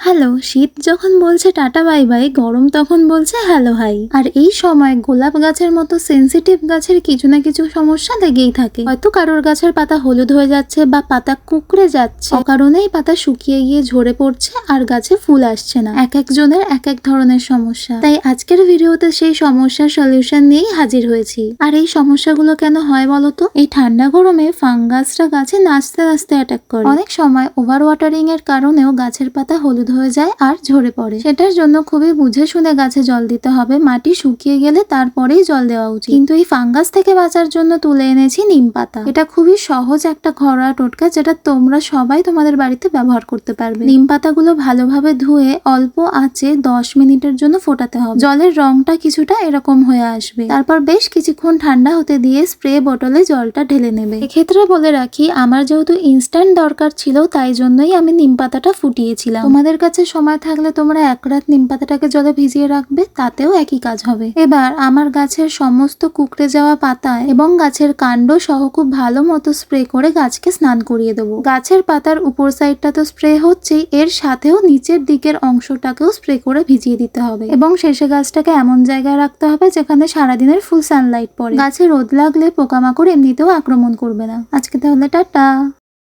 Hello, শীত যখন বলছে টাটা, বাই বাই, গরম তখন বলছে হ্যালো, হাই। আর এই সময় গোলাপ গাছের মতো সেন্সিটিভ গাছের কিছু না কিছু সমস্যা লেগেই থাকে। হয়তো কারোর গাছের পাতা হলুদ হয়ে যাচ্ছে বা পাতা কুকড়ে যাচ্ছে। কারণেই পাতা শুকিয়ে গিয়ে ঝরে পড়ছে আর গাছে ফুল আসছে না। এক একজনের এক এক ধরনের সমস্যা। তাই আজকের ভিডিওতে সেই সমস্যার সলিউশন নিয়েই হাজির হয়েছি। আর এই সমস্যাগুলো কেন হয় বলতো? এই ঠান্ডা গরমে ফাঙ্গাসরা গাছে নাচতে নাচতে অ্যাটাক করে। অনেক সময় ওভার ওয়াটারিং এর কারণেও গাছের পাতা হলুদ হয়ে যায় আর ঝরে পড়ে। সেটার জন্য খুবই বুঝে শুনে গাছে জল দিতে হবে। মাটি শুকিয়ে গেলে তারপরেই জল দেওয়া উচিত। কিন্তু এই ফাঙ্গাস থেকে বাঁচার জন্য তুলে এনেছি নিম পাতা। এটা খুবই সহজ একটা ঘরোয়া টোটকা যেটা তোমরা সবাই তোমাদের বাড়িতে ব্যবহার করতে পারবে। নিম পাতাগুলো ভালোভাবে ধুয়ে অল্প আঁচে দশ মিনিটের জন্য ফোটাতে হবে। জলের রংটা কিছুটা এরকম হয়ে আসবে। তারপর বেশ কিছুক্ষণ ঠান্ডা হতে দিয়ে স্প্রে বোতলে জলটা ঢেলে নেবে। এক্ষেত্রে বলে রাখি, আমার যেহেতু ইনস্ট্যান্ট দরকার ছিল, তাই জন্যই আমি নিম পাতাটা ফুটিয়েছিলাম। তোমাদের কাছে সময় থাকলে তোমরা এক রাত নিম পাতাটাকে জলে ভিজিয়ে রাখবে, তাতেও একই কাজ হবে। এবার আমার গাছের সমস্ত কুকড়ে যাওয়া পাতা এবং গাছের কাণ্ড সহ খুব ভালো মতো স্প্রে করে গাছকে স্নান করিয়ে দেবো। গাছের পাতার উপর সাইডটা তো স্প্রে হচ্ছেই, এর সাথেও নিচের দিকের অংশটাকেও স্প্রে করে ভিজিয়ে দিতে হবে এবং শেষে গাছটাকে এমন জায়গায় রাখতে হবে যেখানে সারাদিনের ফুল সানলাইট পড়ে। গাছে রোদ লাগলে পোকামাকড় এমনিতেও আক্রমণ করবে না। আজকে তাহলে টাটা।